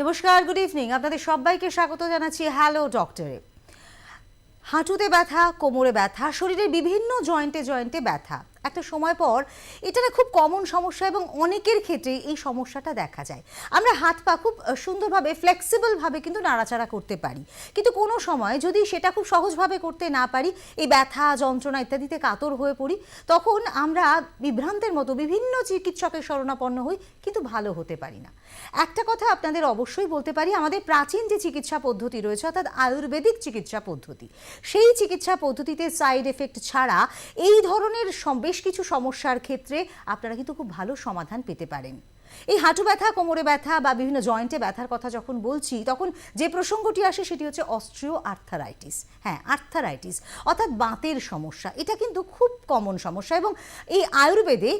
নমস্কার good evening আপনাদের সবাইকে স্বাগত জানাচ্ছি হ্যালো ডক্টরে হাঁটুতে ব্যথা, কোমরে ব্যথা, শরীরের বিভিন্ন জয়েন্টে জয়েন্টে ব্যথা। একটা সময় পর এটা না খুব কমন সমস্যা এবং অনেকের ক্ষেত্রে এই সমস্যাটা দেখা যায়। আমরা হাত পা খুব সুন্দরভাবে ফ্লেক্সিবলভাবে কিন্তু নাড়াচাড়া করতে পারি। কিন্তু কোনো সময় যদি সেটা খুব সহজভাবে করতে না পারি, এই ব্যথা, যন্ত্রণা ইত্যাদিতে কাতর হয়ে পড়ি, তখন আমরা বিভ্রান্তের মতো বিভিন্ন চিকিৎসকের শরণাপন্ন হই, কিন্তু ভালো হতে পারি না। একটা কথা আপনাদের অবশ্যই বলতে পারি, আমাদের প্রাচীন যে চিকিৎসা পদ্ধতি রয়েছে, অর্থাৎ আয়ুর্বেদিক চিকিৎসা পদ্ধতি, সেই চিকিৎসা পদ্ধতিতে সাইড এফেক্ট ছাড়া এই ধরনের সম- বেশ কিছু সমস্যার ক্ষেত্রে আপনারা কিন্তু খুব ভালো সমাধান পেতে পারেন। এই হাঁটু ব্যথা, কোমরে ব্যথা বা বিভিন্ন জয়েন্টে ব্যথার কথা যখন বলছি, তখন যে প্রসঙ্গটি আসে সেটি হচ্ছে অস্ট্রিও আর্থারাইটিস হ্যাঁ আর্থারাইটিস, অর্থাৎ বাতের সমস্যা। এটা কিন্তু খুব কমন সমস্যা এবং এই আয়ুর্বেদে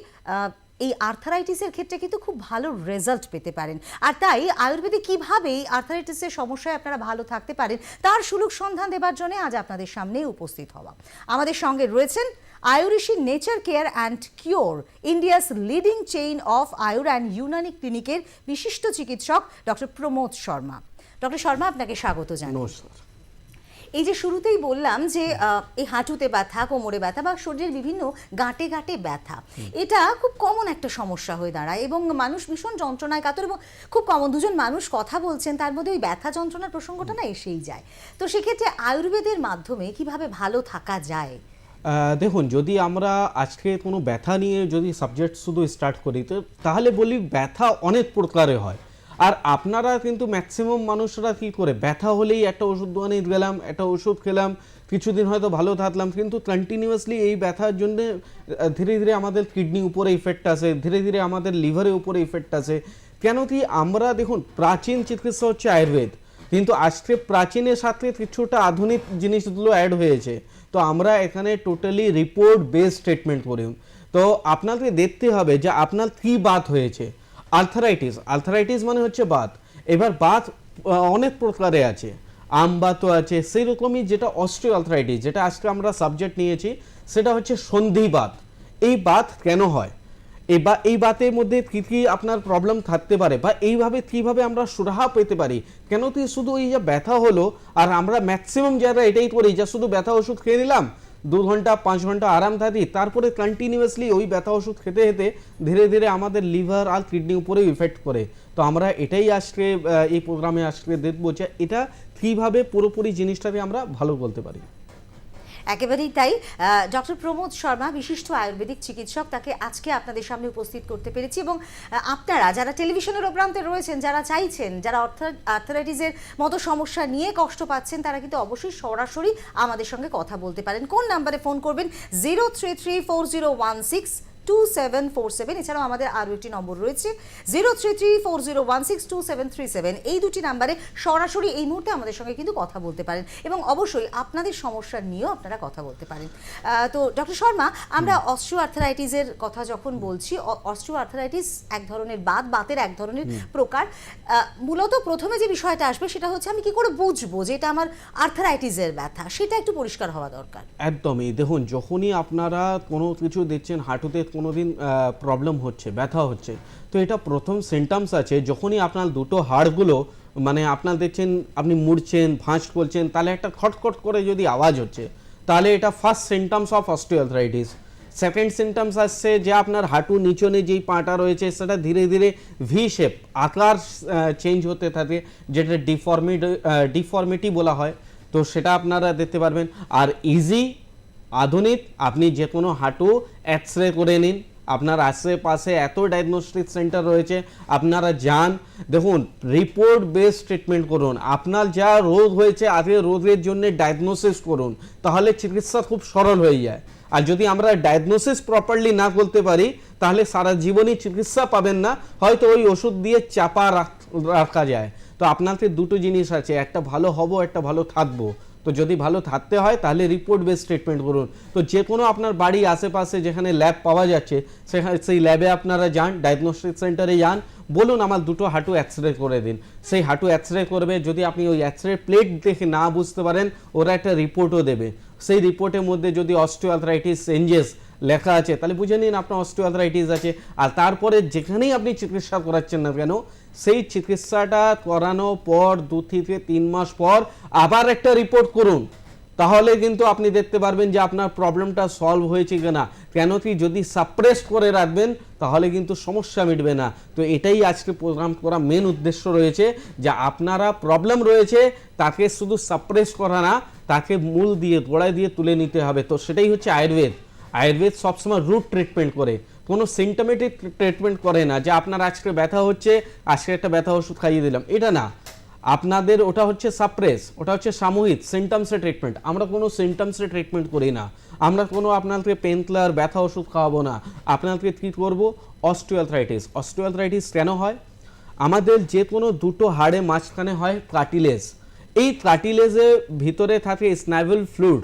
এই আর্থারাইটিসের ক্ষেত্রে কিন্তু খুব ভালো রেজাল্ট পেতে পারেন। আর তাই আয়ুর্বেদে কীভাবে এই আর্থারাইটিসের সমস্যায় আপনারা ভালো থাকতে পারেন, তার সুলুক সন্ধান দেবার জন্য আজ আপনাদের সামনে উপস্থিত হওয়া। আমাদের সঙ্গে রয়েছেন Ayurishi nature care and cure India's leading chain of Ayur and Unani ক্লিনিকের বিশিষ্ট চিকিৎসক ডক্টর প্রমোদ শর্মা। ডক্টর শর্মা আপনাকে স্বাগত জানাই। নমস্কার। এই যে শুরুতেই বললাম যে এই হাঁটুতে ব্যথা কোমরে ব্যথা বা শরীরের বিভিন্ন গাঁটে গাঁটে ব্যথা এটা খুব কমন একটা সমস্যা হয়ে দাঁড়ায় এবং মানুষ ভীষণ যন্ত্রণায় কাতর এবং খুব কমন। দুজন মানুষ কথা বলছেন তার মধ্যে ওই ব্যথা যন্ত্রণার প্রসঙ্গটা না এসেই যায়। তো সেক্ষেত্রে আয়ুর্বেদের মাধ্যমে কীভাবে ভালো থাকা যায়? দেখুন, যদি আমরা আজকে কোনো ব্যথা নিয়ে যদি সাবজেক্ট শুধু স্টার্ট করি, তো তাহলে বলি ব্যথা অনেক প্রকারে হয়। আর আপনারা কিন্তু ম্যাক্সিমাম মানুষরা কি করে, ব্যথা হলেই একটা ওষুধ দোকানে গেলাম, একটা ওষুধ খেলাম, কিছুদিন হয়তো ভালো থাকলাম, কিন্তু কন্টিনিউয়াসলি এই ব্যথার জন্য ধীরে ধীরে আমাদের কিডনি উপরে ইফেক্ট আসে, ধীরে ধীরে আমাদের লিভারের উপরে ইফেক্ট আসে। কেন কি আমরা দেখুন, প্রাচীন চিকিৎসা হচ্ছে আয়ুর্বেদ, কিন্তু আজকে প্রাচীনের সাথে কিছুটা আধুনিক জিনিসগুলো অ্যাড হয়েছে। তো আমরা এখানে টোটালি রিপোর্ট বেস স্টেটমেন্ট করি তো আপনাকে দেখতে হবে যে আপনার কি বাত হয়েছে। আর্থারাইটিস আর্থারাইটিস মানে হচ্ছে বাত। এবার বাত অনেক প্রকারে আছে। আম বাতও আছে সেই রকমই যেটা অস্ট্রিও আর্থারাইটিস যেটা আজকে আমরা সাবজেক্ট নিয়েছি, সেটা হচ্ছে সন্ধিবাত এই বাত কেন হয়? এই বা, এই বাতের মধ্যে কি কি আপনার প্রবলেম থাকতে পারে? বা এইভাবে কীভাবে আমরা সুরাহা পেতে পারি? কেন কি শুধু এই যে ব্যথা হলো, আর আমরা ম্যাক্সিমাম যারা এটাই করি, যে শুধু ব্যথা ওষুধ খেয়ে নিলাম, দু ঘণ্টা, পাঁচ ঘণ্টা আরাম থাকি তারপরে কন্টিনিউয়াসলি ওই ব্যথা ওষুধ খেতে খেতে ধীরে ধীরে আমাদের লিভার আর কিডনি উপরে ইফেক্ট করে। তো আমরা এটাই আজকে এই প্রোগ্রামে আজকে দেখব যে এটা কীভাবে পুরোপুরি জিনিসটাকে আমরা ভালো বলতে পারি। একেবারেই তাই। ডক্টর প্রমোদ শর্মা, বিশিষ্ট আয়ুর্বেদিক চিকিৎসক, তাকে আজকে আপনাদের সামনে উপস্থিত করতে পেরেছি এবং আপনারা যারা টেলিভিশনের উপরান্তে রয়েছেন, যারা চাইছেন, যারা আর্থারাইটিসের মতো সমস্যা নিয়ে কষ্ট পাচ্ছেন, তারা কিন্তু অবশ্যই সরাসরি আমাদের সঙ্গে কথা বলতে পারেন। কোন নাম্বারে ফোন করবেন? Zero three three four zero one six. Two seven four seven এছাড়াও আমাদের আরও একটি নম্বর রয়েছে zero three three four zero one six two seven three seven এই দুটি নাম্বারে সরাসরি এই মুহূর্তে আমাদের সঙ্গে কিন্তু কথা বলতে পারেন এবং অবশ্যই আপনাদের সমস্যা নিয়েও আপনারা কথা বলতে পারেন। তো ডক্টর শর্মা আমরা অস্ট্রিও আর্থারাইটিসের কথা যখন বলছি অস্ট্রিও আর্থারাইটিস এক ধরনের বাত বাতের এক ধরনের প্রকার মূলত প্রথমে যে বিষয়টা আসবে সেটা হচ্ছে আমি কি করে বুঝব যে এটা আমার আর্থারাইটিসের ব্যথা সেটা একটু পরিষ্কার হওয়া দরকার। একদমই। দেখুন যখনই আপনারা কোনো কিছু দেখছেন হাঁটুতে কোনো দিন প্রবলেম হচ্ছে, ব্যথা হচ্ছে। তো এটা প্রথম সিমটামস আছে, যখনই আপনার দুটো হাড়গুলো মানে আপনার দেখছেন, আপনি মুড়ছেন, ভাঁজ করছেন, তাহলে একটা খটখট করে যদি আওয়াজ হচ্ছে, তাহলে এটা first symptoms of osteoarthritis second symptoms আসছে যে আপনার হাঁটু নিচনে যেই পাটা রয়েছে, সেটা ধীরে ধীরে ভি শেপ আকার চেঞ্জ হতে থাকে, যেটা ডিফর্মিটি ডিফর্মিটি বলা হয়। তো সেটা আপনারা দেখতে পারবেন। আর ইজি আধুনিক, আপনি যে কোনো হাঁটু এক্স রে করে নিন। আপনার আশেপাশে এত ডায়াগনস্টিক সেন্টার রয়েছে, আপনারা যান। দেখুন রিপোর্ট বেসড ট্রিটমেন্ট করুন। আপনার যা রোগ হয়েছে আগে রোগের জন্য ডায়াগনোসিস করুন। তাহলে চিকিৎসা খুব সরল হয়ে যায়। আর যদি আমরা ডায়াগনোসিস প্রপারলি না করতে পারি, তাহলে সারা জীবনই চিকিৎসা পাবেন না। হয়তো ওই ওষুধ দিয়ে চাপা রাখা যায়। তো আপনাকে দুটো জিনিস আছে, একটা ভালো হব, একটা ভালো থাকব। তো যদি ভালো থাকতে হয়, তাহলে রিপোর্ট বেস ট্রিটমেন্ট করুন। তো যে কোনো আপনার বাড়ি আশেপাশে যেখানে ল্যাব পাওয়া যাচ্ছে, সেখানে, সেই ল্যাবে আপনারা যান ডায়াগনস্টিক সেন্টারে যান, বলুন আমার দুটো হাঁটু এক্স করে দিন। সেই হাঁটু এক্স করবে, যদি আপনি ওই এক্স প্লেট দেখে না বুঝতে পারেন, ওরা একটা রিপোর্টও দেবে। সেই রিপোর্টের মধ্যে যদি অস্টিওআর্থ্রাইটিস চেঞ্জেস লেখা আছে, তাহলে বুঝে নিন আপনার অস্টিওআর্থ্রাইটিস আছে। আর তারপরে যেখানেই আপনি চিকিৎসা করাচ্ছেন না কেন সেই চিকিৎসাটা করানোর পর দু থেকে তিন মাস পর আবার একটা রিপোর্ট করুন। তাহলে কিন্তু আপনি দেখতে পারবেন যে আপনার প্রবলেমটা সলভ হয়েছে কিনা। কেন কি যদি সাপ্রেস করে রাখবেন, তাহলে কিন্তু সমস্যা মিটবে না। তো এটাই আজকে প্রোগ্রাম করা মেন উদ্দেশ্য রয়েছে যে আপনারা প্রবলেম রয়েছে, তাকে শুধু সাপ্রেস করা না, তাকে মূল দিয়ে, গোড়ায় দিয়ে তুলে নিতে হবে। তো সেটাই হচ্ছে আয়ুর্বেদ। আয়ুর্বেদ সবসময় রুট ট্রিটমেন্ট করে। কোনো সিমটমেটিক ট্রিটমেন্ট করে না যে আপনার আজকে ব্যথা হচ্ছে, আজকে একটা ব্যথা ওষুধ খাইয়ে দিলাম। এটা না। আপনাদের ওটা হচ্ছে সাপ্রেস ওটা হচ্ছে সাময়িক সিমটমসের ট্রিটমেন্ট আমরা কোনো সিমটমসের ট্রিটমেন্ট করি না। আমরা কোনো আপনাকে পেন কিলার ব্যথা ওষুধ খাওয়াবো না। আপনাকে কী করব? অস্টিওয়ালথ্রাইটিস অস্টিওয়ালথ্রাইটিস কেন হয়? আমাদের যে কোনো দুটো হাড়ে মাঝখানে হয় কার্টিলেজ এই কার্টিলেজের ভিতরে থাকে স্নাইভেল ফ্লুইড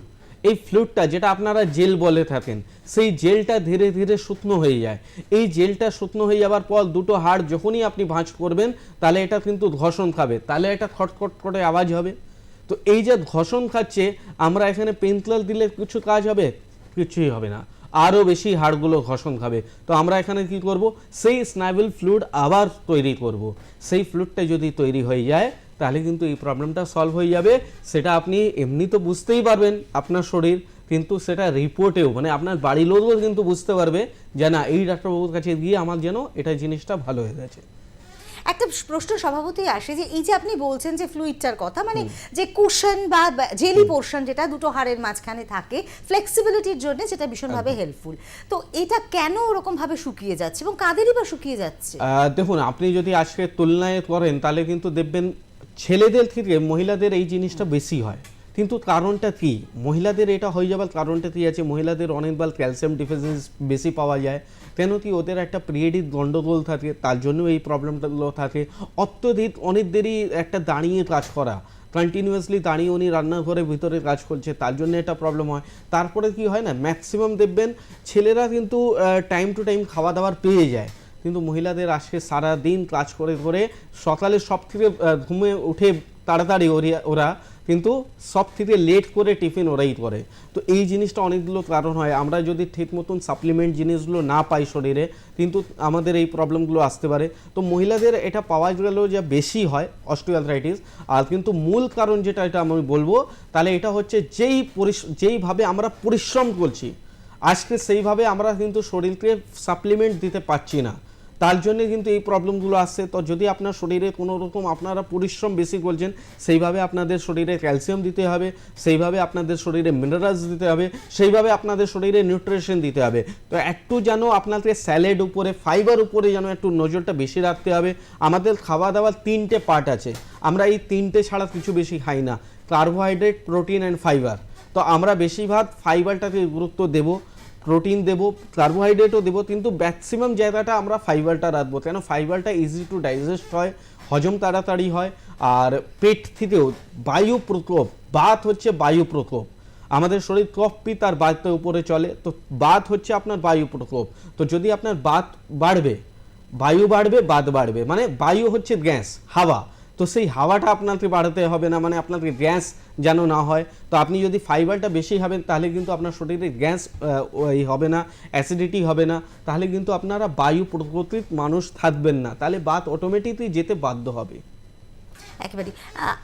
এই ফ্লুইডটা যেটা আপনারা জেল বলে থাকেন, সেই জেলটা ধীরে ধীরে শুকনো হয়ে যায়। এই জেলটা শুকনো হয়ে যাওয়ার পর দুটো হাড় যখনই আপনি ভাঁজ করবেন, তাহলে এটা কিন্তু ঘষণ খাবে। তাহলে এটা খটখট করে আওয়াজ হবে। তো এই যে ঘষণ খাচ্ছে, আমরা এখানে পেনক্লার দিলে কিছু কাজ হবে? কিছুই হবে না। আরও বেশি হাড়গুলো ঘষণ খাবে। তো আমরা এখানে কি করব? সেই স্নাইভেল ফ্লুইড আবার তৈরি করব। সেই ফ্লুইডটা যদি তৈরি হয়ে যায় তাহলে কিন্তু এই প্রবলেমটা সলভ হয়ে যাবে। সেটা আপনি এমনি তো বুঝতেই পারবেন আপনার শরীর কিন্তু সেটা রিপোর্টেও মানে আপনার বাড়ির লোকও কিন্তু বুঝতে পারবে যে না এই ডাক্তারবাবুর কাছে গিয়ে আমার যেন এটা জিনিসটা ভালো হয়ে গেছে। একটা প্রশ্ন স্বভাবতই আসে যে এই যে আপনি বলছেন যে ফ্লুইডটার কথা মানে যে কুশন বা জেলি পোর্শন যেটা দুটো হাড়ের মাঝখানে থাকে ফ্লেক্সিবিলিটির জন্য যেটা ভীষণভাবে হেল্পফুল তো এটা কেন ওরকমভাবে শুকিয়ে যাচ্ছে এবং কাদেরই বা শুকিয়ে যাচ্ছে? দেখুন আপনি যদি আজকে তুলনায় করেন তাহলে কিন্তু দেখবেন ছেলেদের থেকে মহিলাদের এই জিনিসটা বেশি হয়। কিন্তু কারণটা কি? মহিলাদের এটা হয়ে যাবার কারণটা কি আছে? মহিলাদের অনেকবার ক্যালসিয়াম ডিফিসিয়েন্স বেশি পাওয়া যায়। কেন কি ওদের একটা পিরিয়ডিক গন্ডগোল থাকে, তার জন্য এই প্রবলেমটাগুলো থাকে। অত্যধিক অনেক দেরি একটা দাঁড়িয়ে কাজ করা। কন্টিনিউয়াসলি দাঁড়িয়ে উনি রান্নাঘরের ভিতরে কাজ করছে, তার জন্য একটা প্রবলেম হয়। তারপরে কি হয় না? ম্যাক্সিমাম দেখবেন ছেলেরা কিন্তু টাইম টু টাইম খাওয়া দাওয়ার পেয়ে যায়। কিন্তু মহিলাদের আজকে সারা দিন কাজ করে করে সকালে সব থেকে ঘুমে উঠে তাড়াতাড়ি ওরি- কিন্তু সব থেকে লেট করে টিফিন ওরাই করে। তো এই জিনিসটা অনেকগুলো কারণ হয়। আমরা যদি ঠিক মতন সাপ্লিমেন্ট জিনিসগুলো না পাই শরীরে, কিন্তু আমাদের এই প্রবলেমগুলো আসতে পারে। তো মহিলাদের এটা পাওয়া গেলেও যে বেশি হয় অস্টিওআর্থ্রাইটিস আর কিন্তু মূল কারণ যেটা এটা আমি বলব, তাহলে এটা হচ্ছে যেই যেইভাবে আমরা পরিশ্রম করছি, আজকে সেইভাবে আমরা কিন্তু শরীরকে সাপ্লিমেন্ট দিতে পারছি না। তার জন্য কিন্তু এই প্রবলেমগুলো আসছে। তো যদি আপনার শরীরে কোনো রকম আপনারা পরিশ্রম বেশি করছেন, সেইভাবে আপনাদের শরীরে ক্যালসিয়াম দিতে হবে, সেইভাবে আপনাদের শরীরে মিনারেলস দিতে হবে, সেইভাবে আপনাদের শরীরে নিউট্রিশন দিতে হবে। তো একটু যেন আপনাকে স্যালেড উপরে ফাইবার উপরে যেন একটু নজরটা বেশি রাখতে হবে। আমাদের খাওয়া দাওয়ার তিনটে পার্ট আছে। আমরা এই তিনটে ছাড়া কিছু বেশি খাই না। কার্বোহাইড্রেট প্রোটিন অ্যান্ড ফাইবার তো আমরা বেশিরভাগ ফাইবারটাকে গুরুত্ব দেবো। প্রোটিন দেবো কার্বোহাইড্রেটও দেবো, কিন্তু ম্যাক্সিমাম জায়গাটা আমরা ফাইবারটা রাখব। কেন? ফাইবারটা ইজি টু ডাইজেস্ট হয়, হজম তাড়াতাড়ি হয়, আর পেট থেকেও বায়ু প্রকোপ বাত হচ্ছে বায়ু প্রকোপ আমাদের শরীর কফ পিত আর বাতের উপরে চলে, তো বাত হচ্ছে আপনার বায়ু প্রকোপ তো যদি আপনার বাত বাড়বে, বায়ু বাড়বে, বাত বাড়বে মানে বায়ু হচ্ছে গ্যাস, হাওয়া। তো সেই হাওয়াটা আপনাকে বাড়াতে হবে না মানে আপনাকে গ্যাস যেন না হয়। তো আপনি যদি ফাইবারটা বেশি হবেন তাহলে কিন্তু আপনার শরীরে গ্যাস ওই হবে না, অ্যাসিডিটি হবে না, তাহলে কিন্তু আপনারা বায়ু প্রকৃতির মানুষ থাকবেন না। তাহলে বাত অটোমেটিকলি যেতে বাধ্য হবে। একেবারে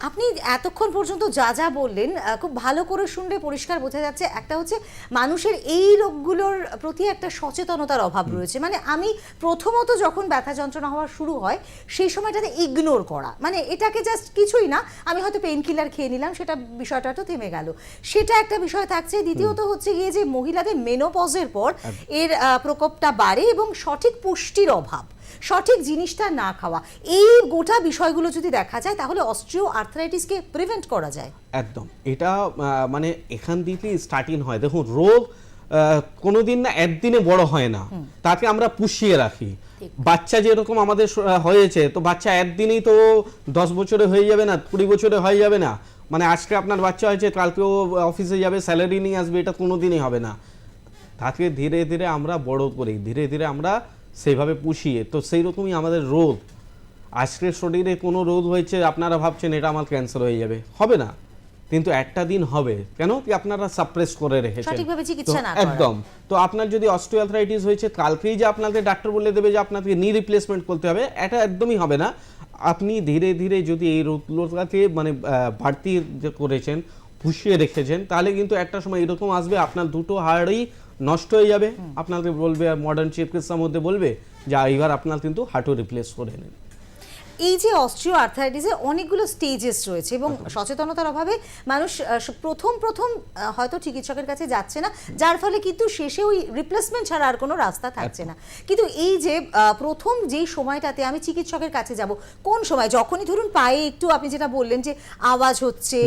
আপনি এতক্ষণ পর্যন্ত যা যা বললেন খুব ভালো করে শুনলে পরিষ্কার বোঝা যাচ্ছে একটা হচ্ছে মানুষের এই রোগগুলোর প্রতি একটা সচেতনতার অভাব রয়েছে। মানে আমি প্রথমত যখন ব্যথা যন্ত্রণা হওয়া শুরু হয় সেই সময়টাতে ইগনোর করা। মানে এটাকে জাস্ট কিছুই না আমি হয়তো পেইন কিলার খেয়ে নিলাম সেটা বিষয়টা তো থেমে গেল। সেটা একটা বিষয় থাকছে। দ্বিতীয়ত হচ্ছে গিয়ে যে মহিলাদের মেনোপজের পর এর প্রকোপটা বাড়ে এবং সঠিক পুষ্টির অভাব। সঠিক জিনিসটা না খাওয়া। এই গোটা বিষয়গুলো যদি দেখা যায় তাহলে অস্ট্রিও আর্থ্রাইটিসকে প্রিভেন্ট করা যায়। একদম। এটা মানে এখান থেকেই স্টার্টিং হয়। দেখুন রোগ কোনোদিন না একদিনে বড় হয় না। তাকে আমরা পুষিয়ে রাখি। বাচ্চা যেরকম আমাদের হয়েছে তো বাচ্চা একদিনেই তো দশ বছরে হয়ে যাবে না কুড়ি বছরে হয়ে যাবে না। মানে আজকে আপনার বাচ্চা হয়েছে কালকেও অফিসে যাবে স্যালারি নিয়ে আসবে এটা কোনোদিনই হবে না। তাকে ধীরে ধীরে আমরা বড় করি। ধীরে ধীরে আমরা সেইভাবে পুষিয়ে। তো সেই রকমই আমাদের রোগ আজকের শরীরে কোনো রোগ হয়েছে আপনারা ভাবছেন এটা আমার ক্যান্সার হয়ে যাবে। হবে না। কিন্তু একটা দিন হবে। কেন? কি আপনারা সাপ্রেস করে রেখেছেন। সঠিকভাবে চিকিৎসা না করা। একদম। তো আপনার যদি অস্টিওআর্থ্রাইটিস হয়েছে কালকেই যে আপনাকে ডাক্তার বলে দেবে যে আপনাকে নি রিপ্লেসমেন্ট করতে হবে এটা একদমই হবে না। আপনি ধীরে ধীরে যদি এই রোগগুলোকে মানে বাড়তি করেছেন পুষিয়ে রেখেছেন তাহলে কিন্তু একটা সময় এরকম আসবে আপনার দুটো হাড়ই নষ্ট হয়ে যাবে। আপনাকে বলবে মডার্ন চিকিৎসার মধ্যে বলবে যে এইবার আপনার কিন্তু হাঁটু রিপ্লেস করে নেন। এই যে অস্ট্রিও আর্থারাইটিসের অনেকগুলো স্টেজেস রয়েছে এবং সচেতনতার অভাবে মানুষ প্রথম প্রথম হয়তো চিকিৎসকের কাছে যাচ্ছে না। যার ফলে কিন্তু শেষে ওই রিপ্লেসমেন্ট ছাড়া আর কোনো রাস্তা থাকছে না। কিন্তু এই যে প্রথম যেই সময়টাতে আমি চিকিৎসকের কাছে যাব কোন সময়? যখনই ধরুন পায়ে একটু আপনি যেটা বললেন যে আওয়াজ হচ্ছে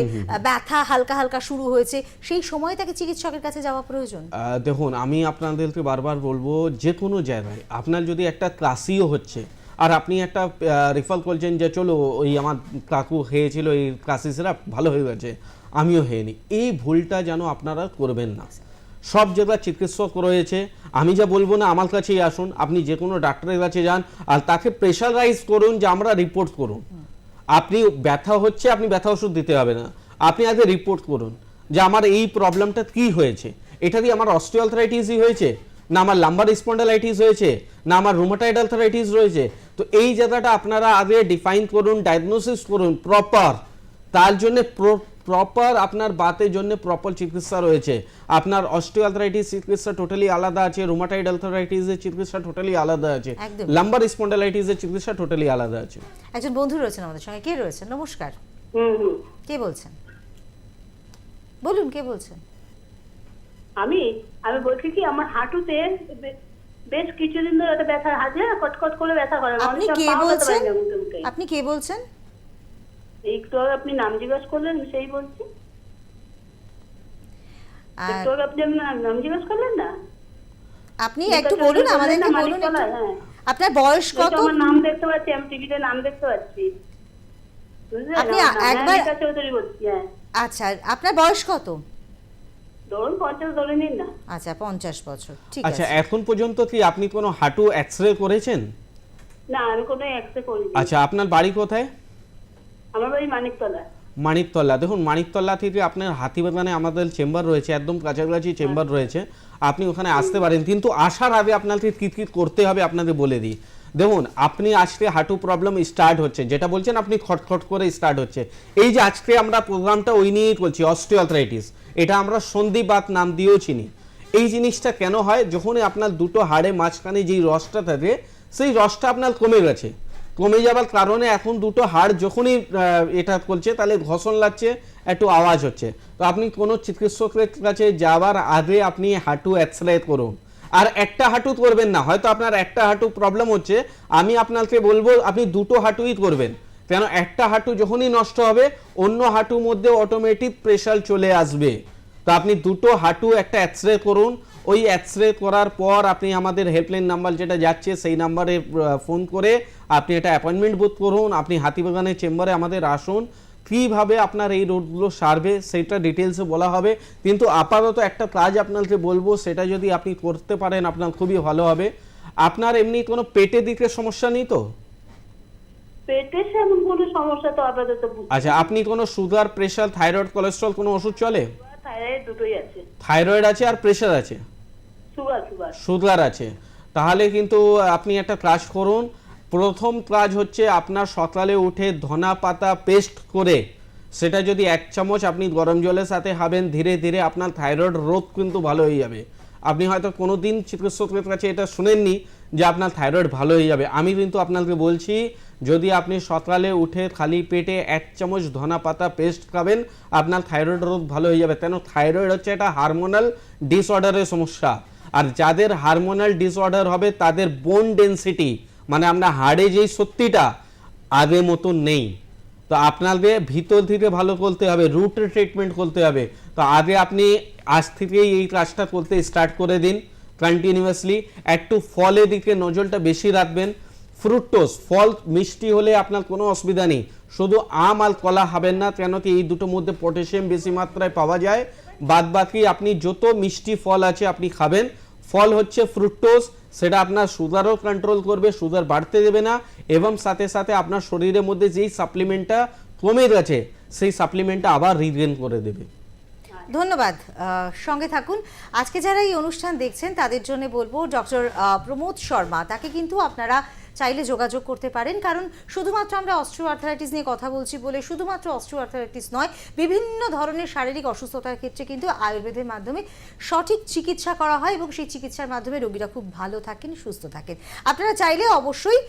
ব্যথা হালকা হালকা শুরু হয়েছে সেই সময় তাকে চিকিৎসকের কাছে যাওয়া প্রয়োজন? দেখুন আমি আপনাদেরকে বারবার বলব যে কোনো জায়গায় আপনার যদি একটা ক্লাসিও হচ্ছে আর আপনি একটা রেফার করছেন যে চলো, ওই আমার কাকু খেয়েছিল, এই সিরাপ, ভালো হয়ে গেছে, আমিও খেয়ে এই ভুলটা যেন আপনারা করবেন না। সব জায়গায় চিকিৎসক রয়েছে, আমি যা বলব না, আমার কাছেই আসুন, আপনি যে কোনো ডাক্তারের কাছে যান, আর তাকে প্রেশারাইজ করুন যে আমরা রিপোর্ট করুন। আপনি ব্যথা হচ্ছে, আপনি ব্যথা ওষুধ দিতে হবে না। আপনি আগে রিপোর্ট করুন যে আমার এই প্রবলেমটা কি হয়েছে। এটা দিয়ে আমার অস্টিওআর্থ্রাইটিসই হয়েছে না আমার লাম্বার স্পন্ডালাইটিস হয়েছে না আমার রুমাটয়েড আর্থ্রাইটিস রয়েছে তো এই জায়গাটা আপনারা আগে ডিফাইন করুন ডায়াগনোসিস করুন প্রপার তার জন্য প্রপার আপনার বাতের জন্য প্রপার চিকিৎসা রয়েছে। আপনার অস্টিওআর্থ্রাইটিস চিকিৎসা টোটালি আলাদা আছে রুমাটয়েড আর্থ্রাইটিসের চিকিৎসা টোটালি আলাদা আছে। লাম্বার স্পন্ডালাইটিসের চিকিৎসা টোটালি আলাদা আছে। একজন বন্ধু রয়েছেন আমাদের সঙ্গে কে রয়েছেন? নমস্কার। কে বলছেন? বলুন কে বলছেন? আমি? আমি বলছি কি আমার হাঁটুতে বেশ কিছুদিন ধরে একটা ব্যথা হাতে কটকট করে ব্যথা করে। আপনি কে বলছেন। আপনি কে বলছেন? একটু আগে আপনি নাম জিজ্ঞাসা করলেন সেই বলছি। আর একটু আগে আপনি নাম- জিজ্ঞাসা করলেন না? আপনি একটু বলুন আমাদেরকে বলুন একটু। হ্যাঁ। আপনার বয়স কত? আমার নাম দেখতে পাচ্ছি আমি টিভিতে নাম দেখতে পাচ্ছি। আপনি একবার- চৌধুরী বলছি হ্যাঁ। আচ্ছা আপনার বয়স কত? ধরুন পঞ্চাশ ধরে নিন না। আচ্ছা পঞ্চাশ বছর ঠিক আচ্ছা আছে। এখন পর্যন্ত কি আপনি কোনো হাঁটু এক্সরে করেছেন? না আমি কোনো এক্সরে করিনি। আচ্ছা আপনার বাড়ি কোথায়? আমার বাড়ি মানিকতলা মানিকতলা। দেখুন মানিকতলা থেকে আপনার হাতিবাগানে আমাদের চেম্বার রয়েছে একদম কাছাকাছি চেম্বার রয়েছে। আপনি ওখানে আসতে পারেন কিন্তু আসার আগে আপনাকে কী কী করতে হবে আপনাদের বলে দিই। দেখুন আপনি আজকে হাঁটু প্রবলেম স্টার্ট হচ্ছে যেটা বলছেন আপনি খটখট করে স্টার্ট হচ্ছে। এই যে আজকে আমরা প্রোগ্রামটা ওই নিয়েই করছি অস্টিওআর্থ্রাইটিস এটা আমরা সন্ধিবাত নাম দিয়েও চিনি। এই জিনিসটা কেন হয়? যখনই আপনার দুটো হাড়ে মাঝখানে যেই রসটা থাকে, সেই রসটা আপনার কমে গেছে। কমে যাওয়ার কারণে এখন দুটো হাড় যখনই এটা করছে, তাহলে ঘষণ লাগছে, একটু আওয়াজ হচ্ছে। তো আপনি কোনো চিকিৎসকের কাছে যাওয়ার আগে আপনি হাঁটু এক্সরে করুন। আর একটা হাঁটু করবেন না, হয়তো আপনার একটা হাঁটু প্রবলেম হচ্ছে, আমি আপনাকে বলব, আপনি দুটো হাঁটুই করবেন। কেন একটা হাঁটু যখনই নষ্ট হবে, অন্য হাঁটুর মধ্যে অটোমেটিক প্রেশার চলে আসবে। তো আপনি দুটো হাঁটু একটা এক্সরে করুন, ওই এক্সরে করার পর আপনি আমাদের হেল্পলাইন নাম্বার যেটা যাচ্ছে সেই নাম্বারে ফোন করে আপনি একটা অ্যাপয়েন্টমেন্ট বুক করুন, আপনি হাতিবাগানের চেম্বারে আমাদের আসুন, কীভাবে আপনার এই রোডগুলো সারবে সেটা ডিটেলসে বলা হবে। কিন্তু আপাতত একটা কাজ আপনাকে বলব, সেটা যদি আপনি করতে পারেন আপনার খুবই ভালো হবে। আপনার এমনি কোনো পেটে দিকে সমস্যা নেই তো? পেটে সেমন কোনো সমস্যা তো আপাতত আচ্ছা আপনি কোনো সুগার প্রেশার থাইরয়েড কোলেস্ট্রল কোনো ওষুধ চলে? থাইরয়েড দুটোই আছে। থাইরয়েড আছে আর প্রেশার আছে? সুগার সুগার সুগার আছে। তাহলে কিন্তু আপনি একটা কাজ করুন। প্রথম কাজ হচ্ছে আপনার সকালে উঠে ধনা পাতা পেস্ট করে সেটা যদি এক চামচ আপনি গরম জলের সাথে খাবেন ধীরে ধীরে আপনার থাইরয়েড রোগ কিন্তু ভালো হয়ে যাবে। আপনি হয়তো কোনো দিন চিকিৎসকের কাছে এটা শুনেননি যে আপনার থাইরয়েড ভালো হয়ে যাবে। আমি কিন্তু আপনাকে বলছি, যদি আপনি সকালে উঠে খালি পেটে এক চামচ ধনা পাতা পেস্ট খাবেন, আপনার থাইরয়েড রোগ ভালো হয়ে যাবে। কেন? থাইরয়েড হচ্ছে এটা হারমোনাল ডিসঅর্ডারের সমস্যা। আর যাদের হারমোনাল ডিসঅর্ডার হবে, তাদের বোন ডেনসিটি মানে আমরা হাড়ে যেই সত্যিটা আগের মতো নেই। তো আপনাদের ভিতর থেকে ভালো করতে হবে রুট ট্রিটমেন্ট করতে হবে। তো আগে আপনি আজ থেকেই এই কাজটা করতে স্টার্ট করে দিন। কন্টিনিউয়াসলি একটু ফলের দিকে নজরটা বেশি রাখবেন। ফ্রুটোস ফল, মিষ্টি হলে আপনার কোনো অসুবিধা নেই। শুধু আম আর কলা খাবেন না, কেন কি এই দুটোর মধ্যে পটাশিয়াম বেশি মাত্রায় পাওয়া যায়। বাদ বাকি আপনি যত মিষ্টি ফল আছে আপনি খাবেন। ফল হচ্ছে ফ্রুক্টোজ সেটা আপনার সুগারও কন্ট্রোল করবে সুগার বাড়তে দেবে না, এবং সাথে সাথে আপনার শরীরের মধ্যে যেই সাপ্লিমেন্টটা কমে গেছে, সেই সাপ্লিমেন্টটা আবার রিগেন করে দেবে। ধন্যবাদ সঙ্গে থাকুন। আজকে যারা এই অনুষ্ঠান দেখছেন, তাদের জন্য বলব ডক্টর প্রমোদ শর্মা, তাকে কিন্তু আপনারা চাইলে যোগাযোগ করতে পারেন। কারণ শুধুমাত্র আমরা অস্ট্রো আর্থারাইটিস নিয়ে কথা বলছি বলে শুধুমাত্র অস্ট্রো আর্থারাইটিস নয়, বিভিন্ন ধরনের শারীরিক অসুস্থতার ক্ষেত্রে কিন্তু আয়ুর্বেদের মাধ্যমে সঠিক চিকিৎসা করা হয় এবং সেই চিকিৎসার মাধ্যমে রোগীরা খুব ভালো থাকেন, সুস্থ থাকেন। আপনারা চাইলে অবশ্যই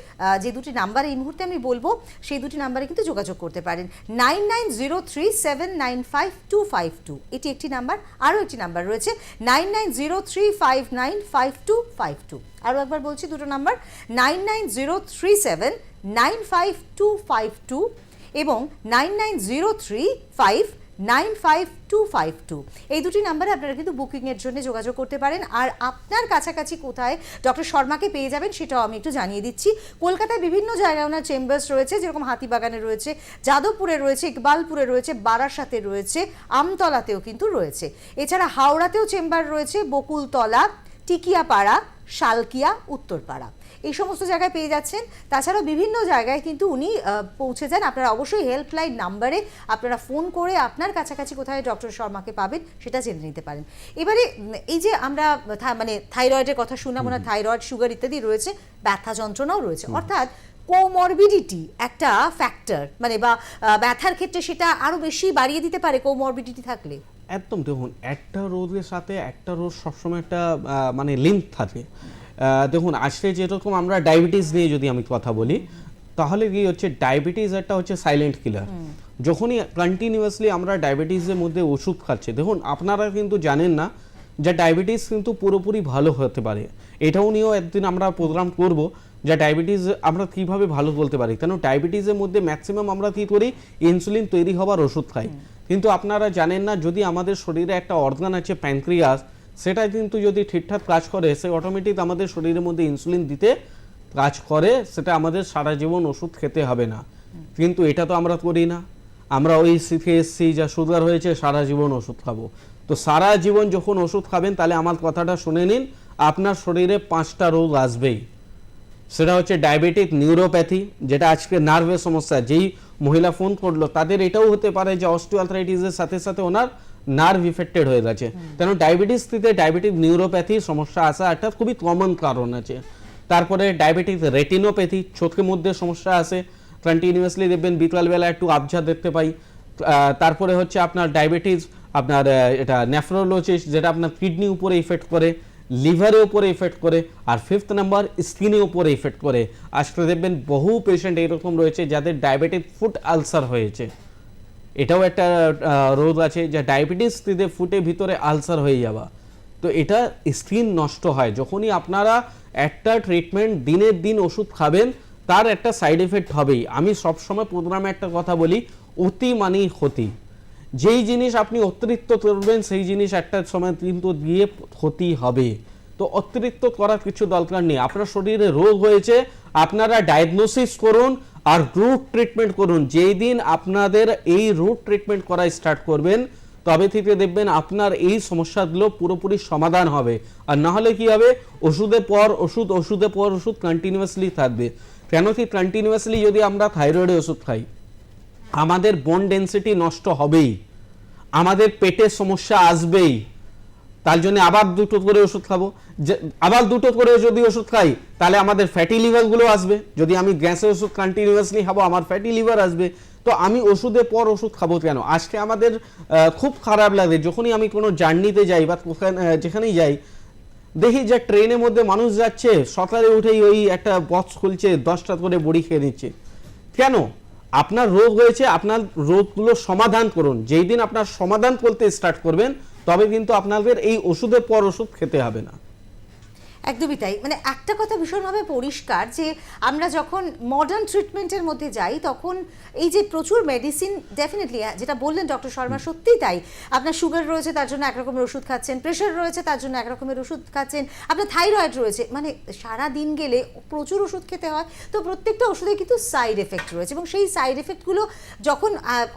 যে দুটি নাম্বার এই মুহূর্তে আমি বলব, সেই দুটি নাম্বারে কিন্তু যোগাযোগ করতে পারেন। Nine nine zero three seven nine five two five two. এটি একটি নাম্বার, আরও একটি নাম্বার রয়েছে। Nine nine zero three five nine five two five two. আরও একবার বলছি দুটো number, nine nine zero three seven, nine five two five two এবং nine nine zero three five, nine five two five two. এই দুটি নাম্বারে আপনারা কিন্তু বুকিংয়ের জন্য যোগাযোগ করতে পারেন। আর আপনার কাছাকাছি কোথায় ডক্টর শর্মাকে পেয়ে যাবেন সেটাও আমি একটু জানিয়ে দিচ্ছি। কলকাতায় বিভিন্ন জায়গায় ওনার চেম্বার্স রয়েছে, যেরকম হাতিবাগানে রয়েছে, যাদবপুরে রয়েছে, ইকবালপুরে রয়েছে, বারাসাতে রয়েছে, আমতলাতেও কিন্তু রয়েছে। এছাড়া হাওড়াতেও চেম্বার রয়েছে, বকুলতলা, টিকিয়াপাড়া শালকিয়া উত্তরপাড়া। এই সমস্ত জায়গায় পেয়ে যাচ্ছেন। তাছাড়াও বিভিন্ন জায়গায় কিন্তু উনি পৌঁছে যান। আপনারা অবশ্যই হেল্পলাইন নাম্বারে আপনারা ফোন করে আপনার কাছাকাছি কোথায় ডক্টর শর্মাকে পাবেন সেটা জেনে নিতে পারেন। এবারে এই যে আমরা মানে থাইরয়েডের কথা শুনলাম ওনার থাইরয়েড সুগার ইত্যাদি রয়েছে ব্যথা যন্ত্রণাও রয়েছে। অর্থাৎ কোমরবিডিটি একটা ফ্যাক্টর মানে বা ব্যথার ক্ষেত্রে সেটা আরও বেশি বাড়িয়ে দিতে পারে কোমরবিডিটি থাকলে। একদম দেখুন একটা রোগের সাথে একটা রোগ সবসময় একটা মানে লিঙ্ক থাকে। দেখুন আজকে যেরকম আমরা ডায়াবেটিস নিয়ে যদি আমি কথা বলি তাহলে কি হচ্ছে ডায়াবেটিস একটা হচ্ছে সাইলেন্ট কিলার যখনই কন্টিনিউয়াসলি আমরা ডায়াবেটিসের মধ্যে ওষুধ খাচ্ছি দেখুন আপনারা কিন্তু জানেন না যে ডায়াবেটিস কিন্তু পুরোপুরি ভালো হতে পারে। এটাও নিয়েও একদিন আমরা প্রোগ্রাম করব যে ডায়াবেটিস আমরা কীভাবে ভালো বলতে পারি। কেন ডায়াবেটিসের মধ্যে ম্যাক্সিমাম আমরা কি করি ইনসুলিন তৈরি হওয়ার ওষুধ খাই। কিন্তু আপনারা জানেন না, যদি আমাদের শরীরে একটা অর্গান আছে, প্যানক্রিয়াস, সেটা কিন্তু যদি ঠিকঠাক কাজ করে, সে অটোমেটিক আমাদের শরীরের মধ্যে ইনসুলিন দিতে কাজ করে, সেটা আমাদের সারা জীবন ওষুধ খেতে হবে না। কিন্তু এটা তো আমরা করি না। আমরা ওই সিফিএসসি যা সুগার হয়েছে, সারা জীবন ওষুধ খাব। তো সারা জীবন যখন ওষুধ খাবেন, তাহলে আমার কথাটা শুনে নিন, আপনার শরীরে পাঁচটা রোগ আসবেই। সেটা হচ্ছে ডায়াবেটিক নিউরোপ্যাথি যেটা আজকে নার্ভের সমস্যা যেই মহিলা ফোন করল তাদের এটাও হতে পারে যে অস্টিওআর্থ্রাইটিসের সাথে সাথে ওনার নার্ভ ইফেক্টেড হয়ে গেছে। কেন ডায়াবেটিস থেকে ডায়াবেটিক নিউরোপ্যাথি সমস্যা আসা একটা খুবই কমন কারণ আছে। তারপরে ডায়াবেটিক রেটিনোপ্যাথি চোখের মধ্যে সমস্যা আছে কন্টিনিউয়াসলি দেখবেন বিকালবেলা একটু আবঝা দেখতে পাই। তারপরে হচ্ছে আপনার ডায়াবেটিস আপনার এটা নেফ্রোলোজিস যেটা আপনার কিডনি উপরে ইফেক্ট করে। লিভারের উপরে ইফেক্ট করে আর ফিফথ নাম্বার স্কিনের উপরে ইফেক্ট করে। আজকে দেখবেন বহু পেশেন্ট এরকম রয়েছে যাদের ডায়াবেটিক ফুড আলসার হয়েছে। এটাও একটা রোগ আছে যা ডায়াবেটিস থেকে ফুটে ভিতরে আলসার হয়ে যাওয়া। তো এটা স্কিন নষ্ট হয়। যখনই আপনারা একটা ট্রিটমেন্ট দিনের দিন ওষুধ খাবেন, তার একটা সাইড এফেক্ট হবেই। আমি সবসময় প্রোগ্রামে একটা কথা বলি, অতি মানেই ক্ষতি। যেই জিনিস আপনি অতিরিক্ত করবেন, সেই জিনিস একটা সময় কিন্তু দিয়ে ক্ষতি হবে। তো অতিরিক্ত করার কিছু দরকার নেই। আপনার শরীরে রোগ হয়েছে, আপনারা ডায়াগনোসিস করুন আর রুট ট্রিটমেন্ট করুন। যেই দিন আপনাদের এই রুট ট্রিটমেন্ট করা স্টার্ট করবেন, তবে থেকে দেখবেন আপনার এই সমস্যাগুলো পুরোপুরি সমাধান হবে। আর না হলে কি হবে? ওষুধের পর ওষুধ ওষুধের পর ওষুধ কন্টিনিউয়াসলি থাকবে। কেন কি কন্টিনিউয়াসলি যদি আমরা থাইরয়েডের ওষুধ খাই? আমাদের বোন ডেন্সিটি নষ্ট হবেই। আমাদের পেটের সমস্যা আসবেই। তার জন্য আবার দুটো করে ওষুধ খাব। আবার দুটো করে যদি ওষুধ খাই, তাহলে আমাদের ফ্যাটি লিভারগুলো আসবে। যদি আমি গ্যাসের ওষুধ কন্টিনিউয়াসলি খাব, আমার ফ্যাটি লিভার আসবে। তো আমি ওষুধের পর ওষুধ খাব কেন? আজকে আমাদের খুব খারাপ লাগে। যখনই আমি কোনো জার্নিতে যাই বা যেখানেই যাই, দেখি যে ট্রেনের মধ্যে মানুষ যাচ্ছে, সকালে উঠেই ওই একটা বক্স খুলছে, দশটা করে বড়ি খেয়ে নিচ্ছে। কেন? আপনার রোগ হয়েছে, আপনার রোগগুলো সমাধান করুন। যেই দিন আপনার সমাধান করতে স্টার্ট করবেন, তবে কিন্তু আপনাদের এই ওষুধের পর ওষুধ খেতে হবে না। একদমই তাই। মানে একটা কথা ভীষণভাবে পরিষ্কার যে আমরা যখন মডার্ন ট্রিটমেন্টের মধ্যে যাই তখন এই যে প্রচুর মেডিসিন ডেফিনেটলি যেটা বললেন ডক্টর শর্মা সত্যিই তাই। আপনার সুগার রয়েছে তার জন্য এক রকমের ওষুধ খাচ্ছেন। প্রেশার রয়েছে তার জন্য এক রকমের ওষুধ খাচ্ছেন। আপনার থাইরয়েড রয়েছে। মানে সারা দিন গেলে প্রচুর ওষুধ খেতে হয়। তো প্রত্যেকটা ওষুধে কিন্তু সাইড এফেক্ট রয়েছে এবং সেই সাইড এফেক্টগুলো যখন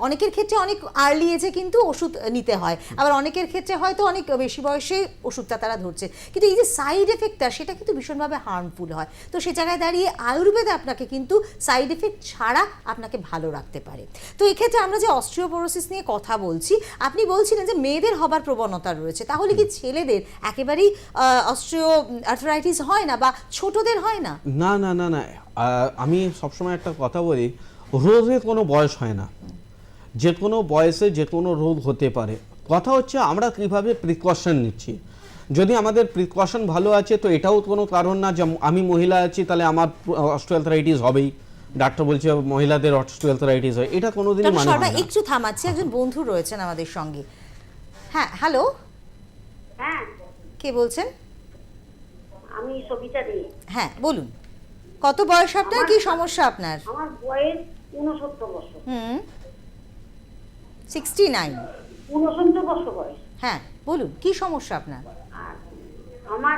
অনেকের ক্ষেত্রে অনেক আর্লি এজে কিন্তু ওষুধ নিতে হয়। আবার অনেকের ক্ষেত্রে হয়তো অনেক বেশি বয়সে ওষুধটা তারা ধরছে। কিন্তু এই যে সাইড এফেক্ট এফেক্টটা সেটা কিন্তু ভীষণভাবে হার্মফুল হয়। তো সে জায়গায় দাঁড়িয়ে আয়ুর্বেদ আপনাকে কিন্তু সাইড এফেক্ট ছাড়া আপনাকে ভালো রাখতে পারে। তো এক্ষেত্রে আমরা যে অস্ট্রিওপোরোসিস নিয়ে কথা বলছি, আপনি বলছিলেন যে মেয়েদের হবার প্রবণতা রয়েছে। তাহলে কি ছেলেদের একেবারেই অস্ট্রিও আর্থারাইটিস হয় না বা ছোটদের হয় না? না না না না। আমি সবসময় একটা কথা বলি রোগের কোনো বয়স হয় না। যে কোনো বয়সে যে কোনো রোগ হতে পারে। কথা হচ্ছে আমরা কীভাবে প্রিকশন নিচ্ছি। যদি আমাদের প্রিকশন ভালো আছে তো এটাও কোনো কারণ না যে আমি মহিলা আছি তাহলে আমার অস্ট্রিয়ালথারাইটিস হবেই। ডাক্তার বলছে মহিলাদের অস্ট্রিয়ালথারাইটিস হয়। এটা কোনোদিনই ডক্টর মানে না। একটু থামাচ্ছি একজন বন্ধু রয়েছেন আমাদের সঙ্গে। হ্যাঁ হ্যালো? হ্যাঁ। কে বলছেন? আমি সবিতা দি। হ্যাঁ বলুন। কত বয়স আপনার? কি সমস্যা আপনার? আমার বয়স উনসত্তর বছর। হুম। সিক্সটি নাইন উনসত্তর বছর বয়স। হ্যাঁ বলুন কি সমস্যা আপনার? আমার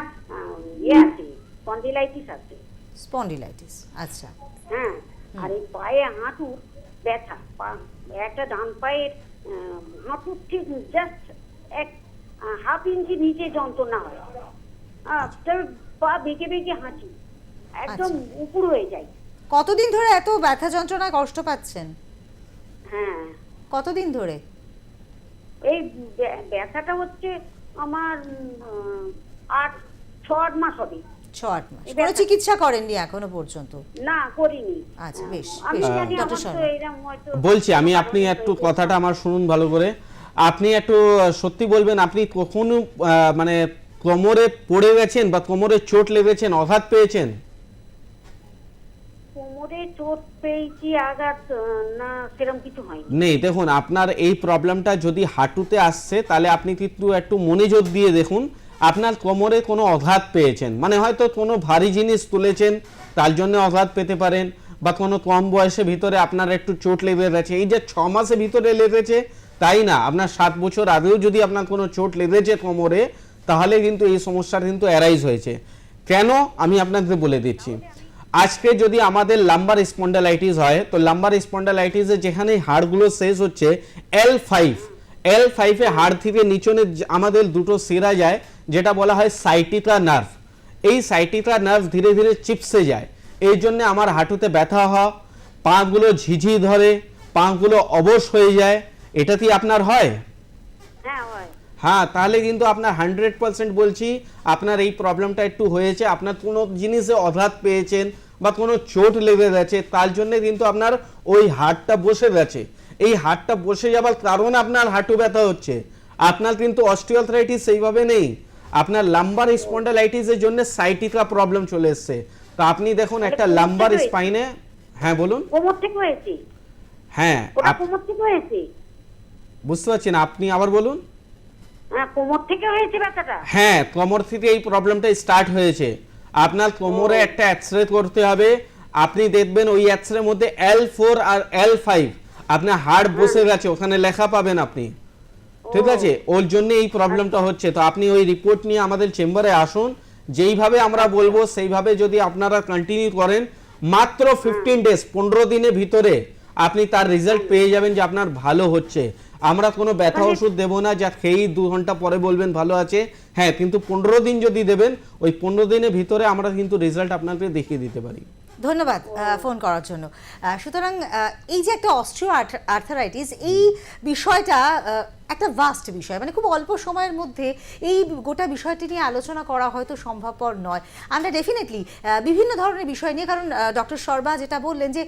ইয়ে আছে স্পন্ডিলাইটিস আছে। স্পন্ডিলাইটিস আচ্ছা। হ্যাঁ আর এই পায়ে হাঁটুর ব্যথা পা- একটা ডান পায়ের হাঁটুর ঠিক জাস্ট এক হাফ ইঞ্চি নিচে যন্ত্রণা হয়। তার পা বেঁকে বেঁকে হাঁচি একদম উপর হয়ে যায়। কতদিন ধরে এত ব্যথা যন্ত্রণায় কষ্ট পাচ্ছেন? হ্যাঁ। কতদিন ধরে? এই ব্যথাটা হচ্ছে আমার আট ছ আট মাস হবে। ছ আট মাস কোনো চিকিৎসা করেননি এখনও পর্যন্ত? না করিনি। আচ্ছা, বেশ, বেশ। ডক্টর শর্মা। বলছি আমি আপনি একটু কথাটা আমার শুনুন ভালো করে। আপনি একটু সত্যি বলবেন আপনি কখনো মানে কোমরে পড়ে গেছেন বা কোমরে চোট লেগেছেন আঘাত পেয়েছেন? কোমরে চোট পেয়েছি আঘাত না সেরকম কিছু হয়নি। নেই দেখুন আপনার এই প্রবলেমটা যদি হাঁটুতে আসছে তাহলে আপনি কিন্তু একটু মনোযোগ দিয়ে দেখুন আপনার কোমরে কোনো আঘাত পেয়েছেন? মানে হয়তো কোনো ভারী জিনিস তুলেছেন, তার জন্য আঘাত পেতে পারেন, বা কোনো কম বয়সের ভিতরে আপনার একটু চোট লেগে গেছে। এই যে ছ মাসের ভিতরে লেগেছে, তাই না? আপনার সাত বছর আগেও যদি আপনার কোনো চোট লেগেছে কোমরে, তাহলে কিন্তু এই সমস্যার কিন্তু অ্যারাইজ হয়েছে। কেন? আমি আপনাকে বলে দিচ্ছি। আজকে যদি আমাদের লাম্বার স্পন্ডালাইটিস হয়, তো লাম্বার স্পন্ডালাইটিসে যেখানে হাড়গুলো শেষ হচ্ছে এল ফাইভ এল ফাইভে হাড় থেকে নিচনে আমাদের দুটো শিরা যায় যেটা বলা হয় সাইটিকা নার্ভ। এই সাইটিকা নার্ভ ধীরে ধীরে চিপসে যায়। এই জন্য আমার হাঁটুতে ব্যথা হয় পাগুলো ঝিঝি ধরে পাগুলো অবশ হয়ে যায়। এটা কি আপনার হয়? হ্যাঁ হয়। হ্যাঁ তাহলে কিন্তু আপনার হান্ড্রেড পার্সেন্ট বলছি আপনার এই প্রবলেমটা একটু হয়েছে আপনার কোনো জিনিসে আঘাত পেয়েছেন বা কোনো চোট লেগে গেছে তার জন্য কিন্তু আপনার ওই হাড়টা বসে গেছে। এই হাড়টা বসে যাবার কারণে আপনার হাঁটু ব্যথা হচ্ছে। আপনার কিন্তু অস্টিওথ্রাইটিস সেইভাবে নেই। আপনার লাম্বার স্পন্ডালাইটিসের জন্য সাইটিকা প্রবলেম চলে এসছে। তো আপনি দেখুন একটা লাম্বার স্পাইনে হ্যাঁ বলুন। কোমর থেকে হয়েছে? হ্যাঁ কোমর থেকে হয়েছে? বুঝতে পারছেন আপনি আবার বলুন। হ্যাঁ কোমর থেকে হয়েছে ব্যথাটা হ্যাঁ কোমর থেকে এই প্রবলেমটা স্টার্ট হয়েছে। আপনার কোমরে একটা এক্সরে করতে হবে। আপনি দেখবেন ওই এক্সরে মধ্যে এল ফোর আর এল ফাইভ আপনার হাড় বসে গেছে ওখানে লেখা পাবেন আপনি। ঠিক আছে? ওর জন্য এই প্রবলেমটা হচ্ছে। তো আপনি ওই রিপোর্ট নিয়ে আমাদের চেম্বারে আসুন। যেইভাবে আমরা বলব সেইভাবে যদি আপনারা কন্টিনিউ করেন মাত্র ফিফটিন ডেজ পনেরো দিনের ভিতরে আপনি তার রেজাল্ট পেয়ে যাবেন যে আপনার ভালো হচ্ছে। আমরা কোনো ব্যথা ওষুধ দেবো না যা খেয়েই দু ঘণ্টা পরে বলবেন ভালো আছে। হ্যাঁ কিন্তু পনেরো দিন যদি দেবেন ওই পনেরো দিনের ভিতরে আমরা কিন্তু রেজাল্ট আপনাকে দেখিয়ে দিতে পারি। ধন্যবাদ ফোন করার জন্য। সুতরাং এই যে একটা অস্ট্রিও আর্থারাইটিস এই বিষয়টা একটা ভাস্ট বিষয় মানে খুব অল্প সময়ের মধ্যে এই গোটা বিষয়টি নিয়ে আলোচনা করা হয়তো সম্ভবপর নয়। আমরা ডেফিনেটলি বিভিন্ন ধরনের বিষয় নিয়ে, কারণ ডক্টর শর্মা যেটা বললেন যে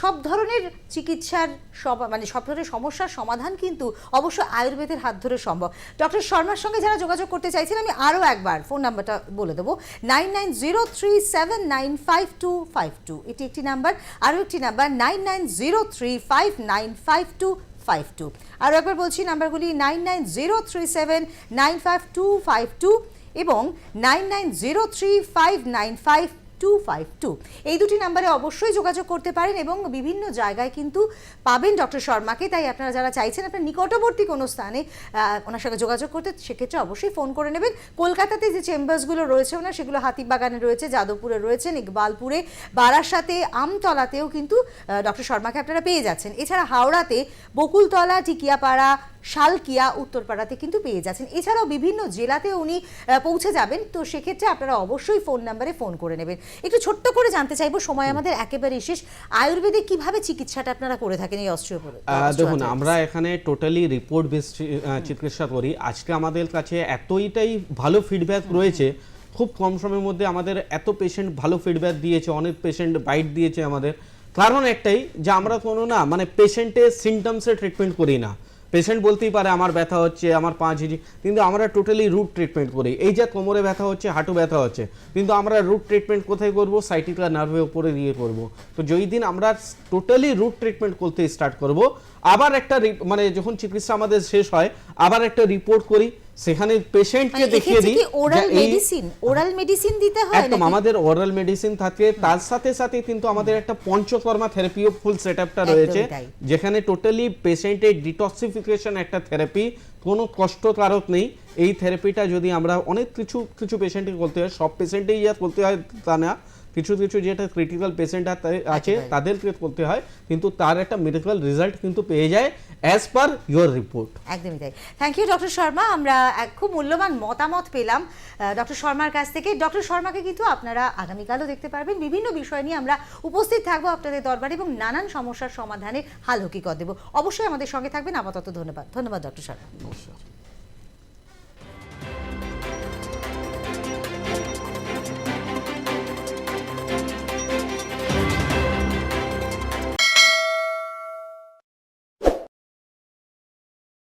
সব ধরনের চিকিৎসার সব মানে সব ধরনের সমস্যার সমাধান কিন্তু অবশ্য আয়ুর্বেদের হাত ধরে সম্ভব। ডক্টর শর্মার সঙ্গে যারা যোগাযোগ করতে চাইছেন, আমি আরও একবার ফোন নাম্বারটা বলে দেবো। Nine nine zero three seven nine five two five two এটি একটি নাম্বার আরও একটি number nine nine zero three five nine five two five two আরও একবার বলছি, নাম্বারগুলি nine nine zero three seven nine five two five two এবং nine nine zero three five nine five two five two এই দুটি নাম্বারে অবশ্যই যোগাযোগ করতে পারেন এবং বিভিন্ন জায়গায় কিন্তু পাবেন ডক্টর শর্মাকে। তাই আপনারা যারা চাইছেন আপনার নিকটবর্তী কোনো স্থানে ওনার সঙ্গে যোগাযোগ করতে, সেক্ষেত্রে অবশ্যই ফোন করে নেবেন। কলকাতাতে যে চেম্বার্সগুলো রয়েছে, ওনার সেগুলো হাতিবাগানে রয়েছে, যাদবপুরে রয়েছেন, ইকবালপুরে, বারাসাতে, আমতলাতেও কিন্তু ডক্টর শর্মাকে আপনারা পেয়ে যাচ্ছেন। এছাড়া হাওড়াতে, বকুলতলা, টিকিয়াপাড়া শালকিয়া উত্তরপাড়াতে কিন্তু পেয়ে যাচ্ছেন। এছাড়াও বিভিন্ন জেলাতে উনি পৌঁছে যাবেন। তো সেক্ষেত্রে আপনারা অবশ্যই ফোন নাম্বারে ফোন করে নেবেন। একটু ছোট্ট করে জানতে চাইব সময় আমাদের একেবারে শেষ। আয়ুর্বেদিক কীভাবে চিকিৎসাটা আপনারা করে থাকেন এই অস্ট্রিওপোরো দেখুন আমরা এখানে টোটালি রিপোর্ট বেস চিকিৎসা করি। আজকে আমাদের কাছে এতইটাই ভালো ফিডব্যাক রয়েছে খুব কম সময়ের মধ্যে আমাদের এত পেশেন্ট ভালো ফিডব্যাক দিয়েছে অনেক পেশেন্ট বাইট দিয়েছে আমাদের। কারণ একটাই যে আমরা কোনো না মানে পেশেন্টের সিমটমসের ট্রিটমেন্ট করি না। পেশেন্ট বলতেই পারে, আমার ব্যথা হচ্ছে, আমার পা ঝিঝি। কিন্তু আমরা টোটালি রুট ট্রিটমেন্ট করি। এই যে কোমরে ব্যথা হচ্ছে, হাঁটু ব্যথা হচ্ছে, কিন্তু আমরা রুট ট্রিটমেন্ট কোথায় করব? সাইটিকা নার্ভের উপরে দিয়ে করব। তো যেই দিন আমরা টোটালি রুট ট্রিটমেন্ট করতে স্টার্ট করব, আবার একটা মানে যখন চিকিৎসা আমাদের শেষ হয়, আবার একটা রিপোর্ট করি। সেখানে পেশেন্টকে দেখিয়ে দিই ওরাল মেডিসিন ওরাল মেডিসিন দিতে হয় একদম আমাদের ওরাল মেডিসিন থাকে তার সাথে সাথে কিন্তু আমাদের একটা পঞ্চকর্মা থেরাপিও ফুল সেটআপটা রয়েছে যেখানে টোটালি পেশেন্টের ডিটক্সিফিকেশন একটা থেরাপি কোনো কষ্টকারক নেই। এই থেরাপিটা যদি আমরা অনেক কিছু কিছু পেশেন্টকে করতে হয় সব পেশেন্টেই যা করতে হয় তা না। কিছু কিছু যেটা ক্রিটিক্যাল পেশেন্ট আছে। তাদেরকে করতে হয় কিন্তু তার একটা মেডিকেল রেজাল্ট কিন্তু পেয়ে যায় অ্যাজ পার ইউর রিপোর্ট একদমই তাই। থ্যাংক ইউ ডক্টর শর্মা আমরা এক খুব মূল্যবান মতামত পেলাম ডক্টর শর্মার কাছ থেকে। ডক্টর শর্মাকে কিন্তু আপনারা আগামীকালও দেখতে পারবেন। বিভিন্ন বিষয় নিয়ে আমরা উপস্থিত থাকব আপনাদের দরবারে এবং নানান সমস্যার সমাধানে হাল হকিকত দেবো। অবশ্যই আমাদের সঙ্গে থাকবেন। আপাতত ধন্যবাদ। ধন্যবাদ ডক্টর শর্মা নমস্কার।